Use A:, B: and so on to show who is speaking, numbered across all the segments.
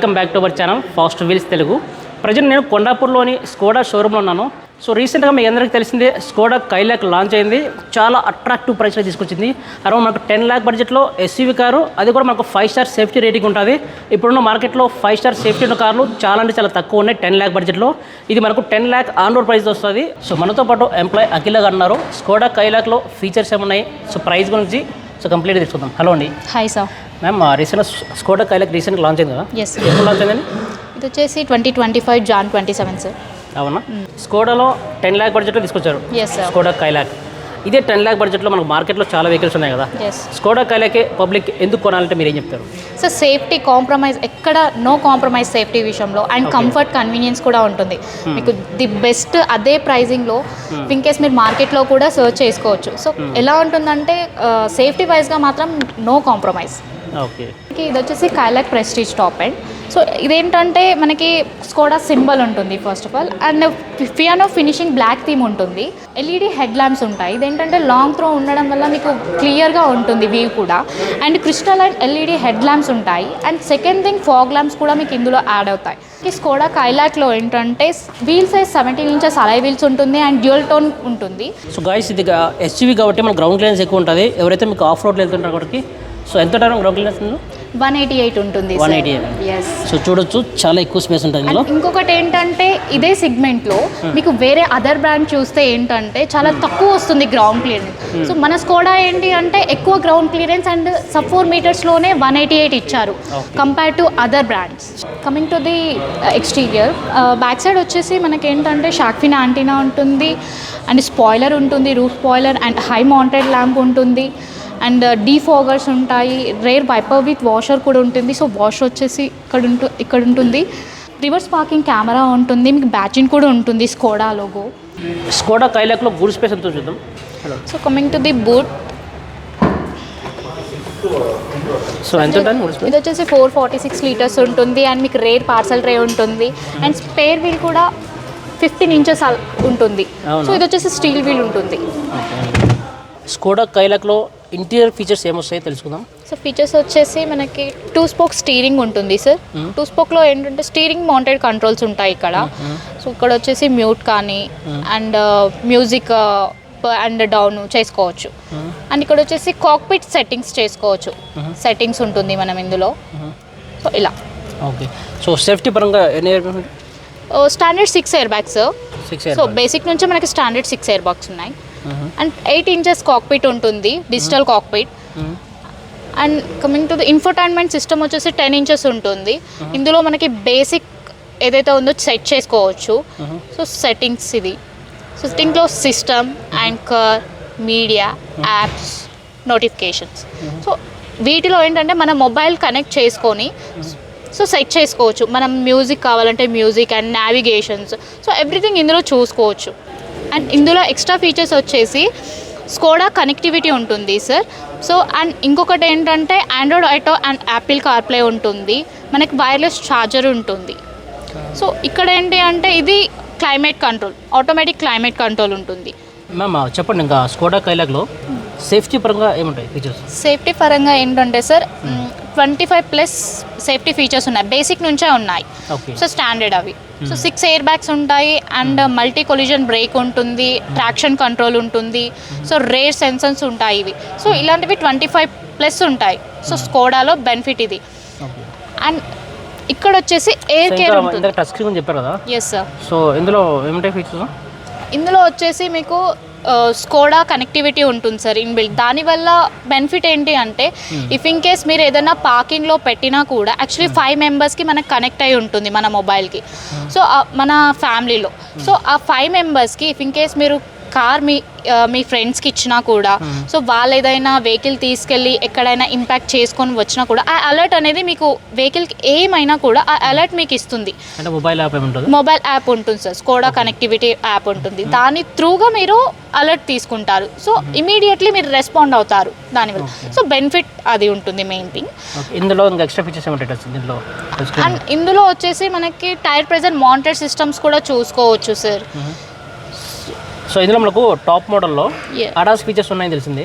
A: Welcome back to our channel fast wheels Telugu. Present నేను కొండాపూర్లోని Skoda షోరూంలో ఉన్నాను. సో రీసెంట్గా మీ అందరికీ తెలిసిందే స్కోడా కైలాక్ లాంచ్ అయింది. చాలా అట్రాక్టివ్ ప్రైస్లో తీసుకొచ్చింది. అరౌండ్ మనకు టెన్ ల్యాక్ బడ్జెట్లో ఎస్యూవీ కారు అది కూడా మనకు ఫైవ్ స్టార్ సేఫ్టీ రేటింగ్ ఉంటుంది. ఇప్పుడున్న మార్కెట్లో ఫైవ్ స్టార్ సేఫ్టీ ఉన్న కార్లు చాలా అంటే చాలా తక్కువ ఉన్నాయి టెన్ ల్యాక్ బడ్జెట్లో ఇది మనకు ten lakh on road price వస్తుంది. సో మనతో పాటు ఎంప్లాయ్ అఖిల గారు ఉన్నారు. స్కోడా కైలాక్లో ఫీచర్స్ ఏమున్నాయి? సో ప్రైస్ గురించి సో కంప్లీట్గా తీసుకుందాం హలో అండి.
B: Hi sir
A: ma'am recent Skoda Kylaq recent launch అయింది కదా?
B: ఎస్
A: ఎప్పుడు లాంచ్ అయిందండి?
B: ఇది వచ్చేసి twenty twenty five Jan twenty seven sir
A: అవునా స్కోడాలో టెన్ ల్యాక్ బడ్జెట్లో తీసుకొచ్చారు
B: ఎస్ సార్
A: స్కోడా కైలాక్ ఇదే టెన్ ల్యాక్ బడ్జెట్లో మనకు మార్కెట్లో చాలా వెహికల్స్ ఉన్నాయి కదా? స్కోడా కైలాకే పబ్లిక్ ఎందుకు కొనాలంటే మీరు ఏం చెప్తారు?
B: సార్ సేఫ్టీ కాంప్రమైజ్ ఎక్కడ నో కాంప్రమైజ్ సేఫ్టీ విషయంలో అండ్ కంఫర్ట్ కన్వీనియన్స్ కూడా ఉంటుంది. మీకు ది బెస్ట్ అదే ప్రైజింగ్లో ఇన్ కేస్ మీరు మార్కెట్లో కూడా సర్చ్ చేసుకోవచ్చు. సో ఎలా ఉంటుందంటే సేఫ్టీ వైజ్గా మాత్రం నో కాంప్రమైజ్
A: ఓకే.
B: ఇది వచ్చేసి Kylaq prestige top and so ఇదేంటంటే మనకి స్కోడా సింబల్ ఉంటుంది first of all and piano finishing black theme ఉంటుంది. ఎల్ఈడి హెడ్ ల్యాంప్స్ ఉంటాయి. ఇదేంటంటే లాంగ్ త్రో ఉండడం వల్ల మీకు క్లియర్గా ఉంటుంది వ్యూ కూడా. And crystal and LED head lamps ఉంటాయి. And second thing fog lamps కూడా మీకు ఇందులో యాడ్ అవుతాయి. ఈ స్కోడా కైలాక్లో ఏంటంటే wheel size seventeen inches alloy wheels ఉంటుంది అండ్ డ్యూయల్ టోన్ ఉంటుంది.
A: సో గాయస్ ఇది ఎస్యూవీ కాబట్టి మన గ్రౌండ్ క్లియరెన్స్ ఎక్కువ ఉంటుంది. ఎవరైతే మీకు ఆఫ్ రోడ్లో వెళ్తుంటారో కాబట్టి సో ఎంత time ground clearance
B: one eighty eight ఉంటుంది
A: 188.
B: ఎస్
A: సో చూడొచ్చు చాలా ఎక్కువ స్పేస్ ఉంటుంది ఇందులో.
B: ఇంకొకటి ఏంటంటే ఇదే సెగ్మెంట్లో మీకు వేరే అదర్ బ్రాండ్ చూస్తే ఏంటంటే చాలా తక్కువ వస్తుంది గ్రౌండ్ క్లియరెన్స్ సో మన స్కోడా ఏంటి అంటే ఎక్కువ ground clearance and sub four మీటర్స్లోనే one eighty eight ఇచ్చారు. Compare to other brands coming to the exterior back side వచ్చేసి మనకి ఏంటంటే షాక్ఫిన్ యాంటీనా ఉంటుంది అండ్ స్పాయిలర్ ఉంటుంది roof spoiler and high mounted lamp ఉంటుంది. అండ్ డీఫోగర్స్ ఉంటాయి రేర్ వైపర్ విత్ వాషర్ కూడా ఉంటుంది. సో వాషర్ వచ్చేసి ఇక్కడ ఉంటు ఇక్కడ ఉంటుంది. రివర్స్ పార్కింగ్ కెమెరా ఉంటుంది మీకు బ్యాచింగ్ కూడా ఉంటుంది స్కోడా లోగో
A: స్కోడా కైలాక్లో గుడ్ స్పేస్ ఎంతో చూద్దాం.
B: So coming to the boot
A: so ఎంత
B: ఇది వచ్చేసి ఫోర్ ఫార్టీ సిక్స్ లీటర్స్ ఉంటుంది. అండ్ మీకు రేర్ పార్సల్ ట్రే ఉంటుంది. అండ్ స్పేర్ వీల్ కూడా ఫిఫ్టీన్ ఇంచెస్ ఉంటుంది? సో ఇది వచ్చేసి స్టీల్ వీల్ ఉంటుంది.
A: స్కోడా కైలాక్లో ఇంటీరియర్ ఫీచర్స్ ఏమొస్తాయో తెలుసుకుందాం.
B: సో ఫీచర్స్ వచ్చేసి మనకి టూ స్పోక్ స్టీరింగ్ ఉంటుంది సార్. టూ స్పోక్లో ఏంటంటే స్టీరింగ్ మౌంటెడ్ కంట్రోల్స్ ఉంటాయి ఇక్కడ. సో ఇక్కడ వచ్చేసి మ్యూట్ కానీ అండ్ మ్యూజిక్ అండ్ డౌన్ చేసుకోవచ్చు. అండ్ ఇక్కడ వచ్చేసి కాక్పిట్ సెట్టింగ్స్ చేసుకోవచ్చు. సెట్టింగ్స్ ఉంటుంది మనం ఇందులో. సో ఇలా.
A: ఓకే. సో సేఫ్టీ పరంగా
B: standard six air bags so basic నుంచి మనకి స్టాండర్డ్ సిక్స్ ఎయిర్ బాక్స్ ఉన్నాయి. అండ్ ఎయిట్ ఇంచెస్ కాక్పిట్ ఉంటుంది digital cockpit and coming to the infotainment system వచ్చేసి టెన్ ఇంచెస్ ఉంటుంది. ఇందులో మనకి బేసిక్ ఏదైతే ఉందో సెట్ చేసుకోవచ్చు. సో సెట్టింగ్స్ ఇది. సో దీంట్లో system anchor media apps notifications so వీటిలో ఏంటంటే మన మొబైల్ కనెక్ట్ చేసుకొని సో సెట్ చేసుకోవచ్చు. మనం మ్యూజిక్ కావాలంటే music and navigations so everything ఇందులో చూసుకోవచ్చు. అండ్ ఇందులో ఎక్స్ట్రా ఫీచర్స్ వచ్చేసి స్కోడా కనెక్టివిటీ ఉంటుంది సార్ సో అండ్ ఇంకొకటి ఏంటంటే Android Auto and Apple CarPlay ఉంటుంది. మనకి వైర్లెస్ ఛార్జర్ ఉంటుంది. సో ఇక్కడ ఏంటి అంటే ఇది climate control automatic climate control ఉంటుంది.
A: మ్యామ్ చెప్పండి ఇంకా స్కోడా కైలాగ్లో సేఫ్టీ పరంగా ఏముంటాయి ఫీచర్స్
B: సేఫ్టీ పరంగా ఏంటంటే sir twenty five plus safety features ఉన్నాయి. బేసిక్ నుంచే ఉన్నాయి. సో స్టాండర్డ్ అవి. సో సిక్స్ ఎయిర్ బ్యాగ్స్ ఉంటాయి అండ్ మల్టీ కొలిజన్ బ్రేక్ ఉంటుంది ట్రాక్షన్ కంట్రోల్ ఉంటుంది. సో రేర్ సెన్సర్స్ ఉంటాయి ఇవి. సో ఇలాంటివి ట్వంటీ ఫైవ్ ప్లస్ ఉంటాయి సో స్కోడాలో బెనిఫిట్ ఇది. అండ్ ఇక్కడ వచ్చేసి ఎయిర్ కేర్ ఉంటుంది.
A: టచ్ స్క్రీన్ చెప్పారు కదా?
B: ఎస్ సార్
A: సో ఇందులో ఏముంటాయి ఫీచర్స్
B: ఇందులో వచ్చేసి మీకు స్కోడా కనెక్టివిటీ ఉంటుంది సార్ ఇన్బిల్డ్ దానివల్ల బెనిఫిట్ ఏంటి అంటే ఇఫ్ ఇన్ కేస్ మీరు ఏదైనా పార్కింగ్లో పెట్టినా కూడా యాక్చువల్లీ ఫైవ్ మెంబర్స్కి మనకు కనెక్ట్ అయి ఉంటుంది మన మొబైల్కి సో మన ఫ్యామిలీలో సో ఆ ఫైవ్ మెంబర్స్కి ఇఫ్ ఇన్ కేస్ మీరు కార్ మీ మీ ఫ్రెండ్స్కి ఇచ్చినా కూడా సో వాళ్ళు ఏదైనా వెహికల్ తీసుకెళ్ళి ఎక్కడైనా ఇంపాక్ట్ చేసుకొని వచ్చినా కూడా ఆ అలర్ట్ అనేది మీకు వెహికల్కి ఏమైనా కూడా ఆ అలర్ట్ మీకు ఇస్తుంది.
A: మొబైల్ యాప్
B: మొబైల్ యాప్ ఉంటుంది సార్ స్కోడా కనెక్టివిటీ యాప్ ఉంటుంది. దాని త్రూగా మీరు అలర్ట్ తీసుకుంటారు. సో ఇమీడియట్లీ మీరు రెస్పాండ్ అవుతారు దానివల్ల సో బెనిఫిట్ అది ఉంటుంది మెయిన్ థింగ్
A: ఇందులో ఎక్స్ట్రా ఫీచర్స్ స్క్రీన్
B: అండ్ ఇందులో వచ్చేసి మనకి టైర్ ప్రెజెంట్ మానిటర్ సిస్టమ్స్ కూడా చూసుకోవచ్చు సార్
A: సో ఇందులో మనకు టాప్ మోడల్లో. అడాస్ ఫీచర్స్ ఉన్నాయని తెలిసింది.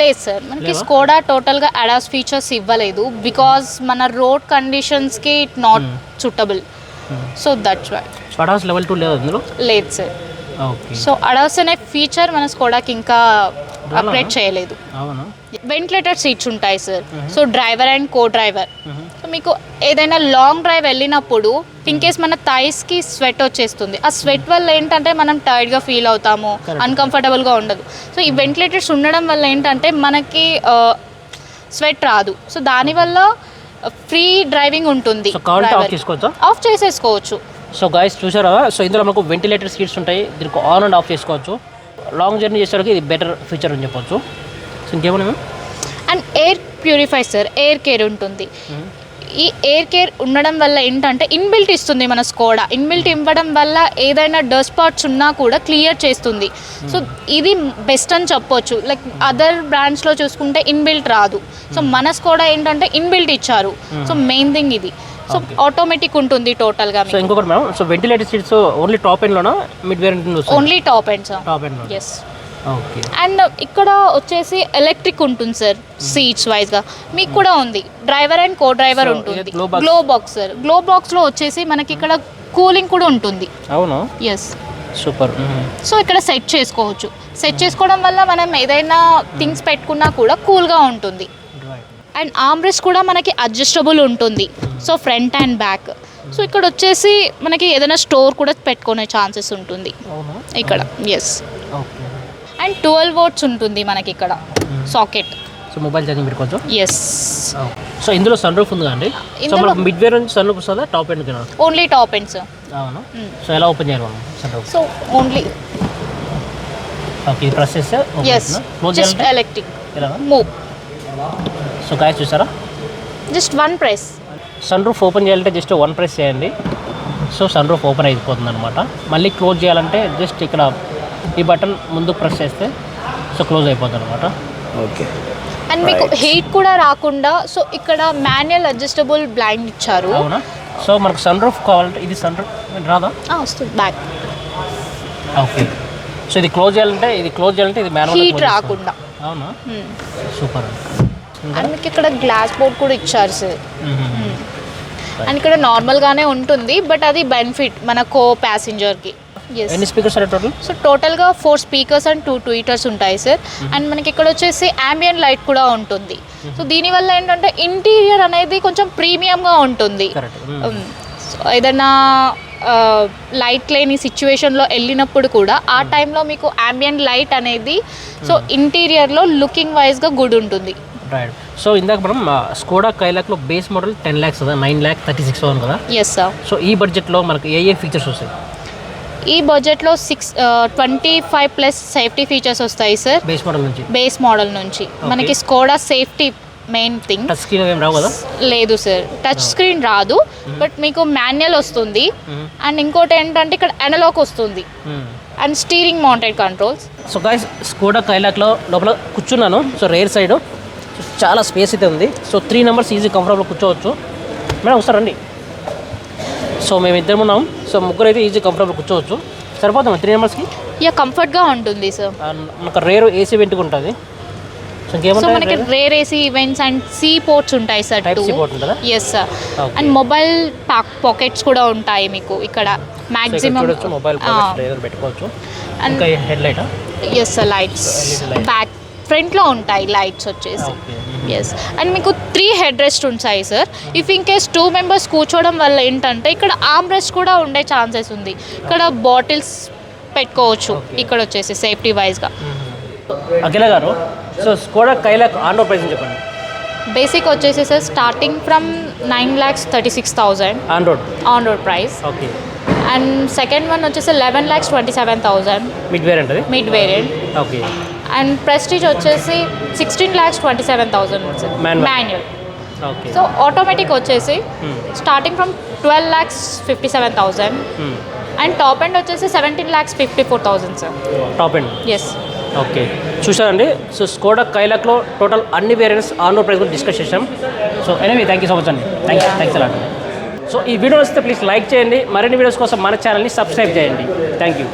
B: లేదు సార్ మనకి? స్కోడా టోటల్గా అడాస్ ఫీచర్స్ ఇవ్వలేదు బికాజ్ మన road కండిషన్స్కి it not suitable so that's why
A: స్పడాస్ level two లేదు అందులో
B: లేదు సార్. సో అడాస్ అనే ఫీచర్ మన స్కోడాకి ఇంకా అప్గ్రేడ్ చేయలేదు.
A: అవునా?
B: వెంటిలేటెడ్ సీట్స్ ఉంటాయి sir. So driver and co driver మీకు ఏదైనా లాంగ్ డ్రైవ్ వెళ్ళినప్పుడు ఇన్ కేస్ మన థైస్కి స్వెట్ వచ్చేస్తుంది. ఆ స్వెట్ వల్ల ఏంటంటే మనం టైర్డ్గా ఫీల్ అవుతాము. అన్కంఫర్టబుల్గా ఉండదు. సో ఈ వెంటిలేటర్స్ ఉండడం వల్ల ఏంటంటే మనకి స్వెట్ రాదు. సో దానివల్ల ఫ్రీ డ్రైవింగ్ ఉంటుంది
A: ఆఫ్
B: చేసేసుకోవచ్చు.
A: సో గాయస్ చూసారా? సో ఇందులో మనకు వెంటిలేటర్ సీట్స్ ఉంటాయి. దీనికి ఆన్ అండ్ ఆఫ్ చేసుకోవచ్చు. లాంగ్ జర్నీ చేసేవారికి ఇది బెటర్ ఫీచర్ అని చెప్పొచ్చు. సో ఇంకేమన్నా
B: and air purify sir air care ఉంటుంది. ఈ ఎయిర్ కేర్ ఉండడం వల్ల ఏంటంటే ఇన్బిల్ట్ ఇస్తుంది మన స్కోడా ఇన్బిల్ట్ ఇవ్వడం వల్ల ఏదైనా డస్ట్ స్పాట్స్ ఉన్నా కూడా క్లియర్ చేస్తుంది. సో ఇది బెస్ట్ అని చెప్పొచ్చు. లైక్ అదర్ బ్రాండ్స్లో చూసుకుంటే ఇన్బిల్ట్ రాదు. సో మన స్కోడా ఏంటంటే ఇన్బిల్ట్ ఇచ్చారు. సో మెయిన్ థింగ్ ఇది. సో. ఆటోమేటిక్ ఉంటుంది టోటల్గా
A: సో ఇంకొకటి madam so ventilator seats only top ఎండ్లోనా mid variant
B: only top and sir
A: top ఎండ్లో
B: ఎస్ అండ్ ఇక్కడ వచ్చేసి ఎలక్ట్రిక్ ఉంటుంది సార్ సీట్స్ వైజ్గా. మీకు కూడా ఉంది. డ్రైవర్ అండ్ కో డ్రైవర్ ఉంటుంది. గ్లో బాక్స్ సార్ గ్లో బాక్స్లో వచ్చేసి మనకి ఇక్కడ కూలింగ్ కూడా ఉంటుంది.
A: అవును?
B: Yes
A: super.
B: సో ఇక్కడ సెట్ చేసుకోవచ్చు. సెట్ చేసుకోవడం వల్ల మనం ఏదైనా థింగ్స్ పెట్టుకున్నా కూడా కూల్గా ఉంటుంది. అండ్ ఆమ్రెస్ కూడా మనకి అడ్జస్టబుల్ ఉంటుంది. So front and back. So ఇక్కడ వచ్చేసి మనకి ఏదైనా స్టోర్ కూడా పెట్టుకునే ఛాన్సెస్ ఉంటుంది. ఇక్కడ. ఎస్ అండ్ ట్వెల్వ్ వోట్స్ ఉంటుంది మనకి ఇక్కడ. సాకెట్
A: సో మొబైల్ ఛార్జింగ్ పెట్టుకోవచ్చు?
B: ఎస్
A: సో ఇందులో సన్ రూఫ్ ఉంది అండి? సో మిడ్ వేర్ నుంచి సన్ రూఫ్ వస్తుందా top end
B: only top end sir
A: అవును. సో ఎలా ఓపెన్ చేయాలి మనం sun roof?
B: So only
A: okay press చేస్తే
B: ఎస్
A: క్లోజ్
B: జస్ట్ ఎలక్ట్రిక్
A: ఎలా?
B: మూవ్
A: సో గాయస్ చూసారా?
B: Just one press
A: sun roof open చేయాలంటే జస్ట్ వన్ ప్రెస్ చేయండి. సో సన్ రూఫ్ ఓపెన్ అయిపోతుంది అనమాట మళ్ళీ క్లోజ్ చేయాలంటే జస్ట్ ఇక్కడ ఈ బటన్ ముందు ప్రెస్ చేస్తే సో క్లోజ్ అయిపోతుంది అనమాట
C: ఓకే.
B: అండ్ మీకు హీట్ కూడా రాకుండా సో ఇక్కడ మాన్యువల్ అడ్జస్టబుల్ బ్లైండ్ ఇచ్చారు.
A: అవునా? సో మనకు సన్ రూఫ్ కావాలంటే ఇది సన్ రూఫ్ రాదా?
B: ఆ, వస్తుంది బ్యాక్.
A: ఓకే. సో ఇది క్లోజ్ చేయాలంటే ఇది క్లోజ్ చేయాలంటే ఇది
B: హీట్
A: మాన్యువల్
B: రాకుండా.
A: అవునా? సూపర్.
B: అండ్ మీకు ఇక్కడ గ్లాస్ బోర్డ్ కూడా ఇచ్చారు సార్ అండ్ ఇక్కడ నార్మల్గానే ఉంటుంది బట్ అది బెనిఫిట్ మన కో ప్యాసింజర్కి
A: ఎన్ని స్పీకర్స్ టోటల్?
B: సో టోటల్గా four speakers and two tweeters ఉంటాయి సార్ అండ్ మనకి ఇక్కడ వచ్చేసి ambient లైట్ కూడా ఉంటుంది. సో దీనివల్ల ఏంటంటే ఇంటీరియర్ అనేది కొంచెం ప్రీమియంగా ఉంటుంది. Um, ఏదైనా లైట్ లేని సిచ్యువేషన్లో వెళ్ళినప్పుడు కూడా ఆ టైంలో మీకు ambient లైట్ అనేది సో ఇంటీరియర్లో లుకింగ్ వైజ్గా గుడ్ ఉంటుంది.
A: రైట్ సో ఇందాక మనం స్కోడా కైలాక్లో బేస్ మోడల్ టెన్ ల్యాక్స్ కదా నైన్ ల్యాక్ థర్టీ సిక్స్ కదా?
B: ఎస్ సార్
A: సో ఈ బడ్జెట్లో మనకు ఏ ఏ ఫీచర్స్ వస్తాయి?
B: ఈ బడ్జెట్లో six twenty five plus safety features వస్తాయి సార్.
A: బేస్ మోడల్ నుంచి.
B: బేస్ మోడల్ నుంచి. మనకి Skoda safety main thing
A: touch screen ఏం రావు కదా?
B: లేదు సార్. టచ్ స్క్రీన్ రాదు. బట్ మీకు మాన్యువల్ వస్తుంది. అండ్ ఇంకోటి ఏంటంటే ఇక్కడ అనలాగ్ వస్తుంది. And steering mounted controls
A: so guys Skoda కైలాక్లో లోపల కూర్చున్నాను. సో రేర్ సైడ్ చాలా స్పేస్ అయితే ఉంది. So three numbers easy comfortable కూర్చోవచ్చు. మేడం వస్తారండి సో మేము ఇద్దరం ఉన్నాం. సో ముగ్గురు అయితే ఈజీ కంఫర్టబుల్ కూర్చోవచ్చు సరిపోతాం త్రీ నెంబర్స్కి
B: ఇక కంఫర్ట్గా ఉంటుంది సార్
A: మనకు రేరు ఏసీ వెంట్గా ఉంటుంది. సో
B: మనకి rear AC vents and C ports ఉంటాయి sir two yes sir. And mobile pockets కూడా ఉంటాయి మీకు ఇక్కడ. మ్యాక్సిమం
A: మొబైల్ పెట్టుకోవచ్చు. Head light
B: yes lights
A: LED light.
B: Back ఫ్రంట్లో ఉంటాయి లైట్స్ వచ్చేసి. ఎస్ అండ్ మీకు త్రీ హెడ్ రెస్ట్ ఉంటాయి sir. If in case two members కూర్చోవడం వల్ల ఏంటంటే ఇక్కడ ఆర్మ్ రెస్ట్ కూడా ఉండే ఛాన్సెస్ ఉంది. ఇక్కడ బాటిల్స్ పెట్టుకోవచ్చు ఇక్కడ వచ్చేసి సేఫ్టీ వైజ్గా
A: Akhila garu so Skoda Kylaq on road price చెప్పండి.
B: బేసిక్ వచ్చేసి sir starting from nine lakhs thirty six thousand
A: on road
B: on road price
A: okay
B: and second one వచ్చేసి eleven lakhs twenty seven thousand
A: mid variant
B: mid variant
A: okay
B: and prestige వచ్చేసి sixteen lakhs twenty seven
A: Manual.
B: Manual
A: okay
B: so automatic వచ్చేసి. Starting from twelve lakhs fifty seven thousand and top end వచ్చేసి seventeen lakhs fifty four thousand sir
A: top end
B: yes
A: okay చూసారండి so Skoda కైలాక్లో total అన్ని variants on road price గురించి discuss చేసాం so anyway thank you so much అండి thank you thanks అలాంటి so ఈ video వస్తే ప్లీజ్ లైక్ చేయండి. మరిన్ని వీడియోస్ కోసం మన ఛానల్ని సబ్స్క్రైబ్ చేయండి. Thank you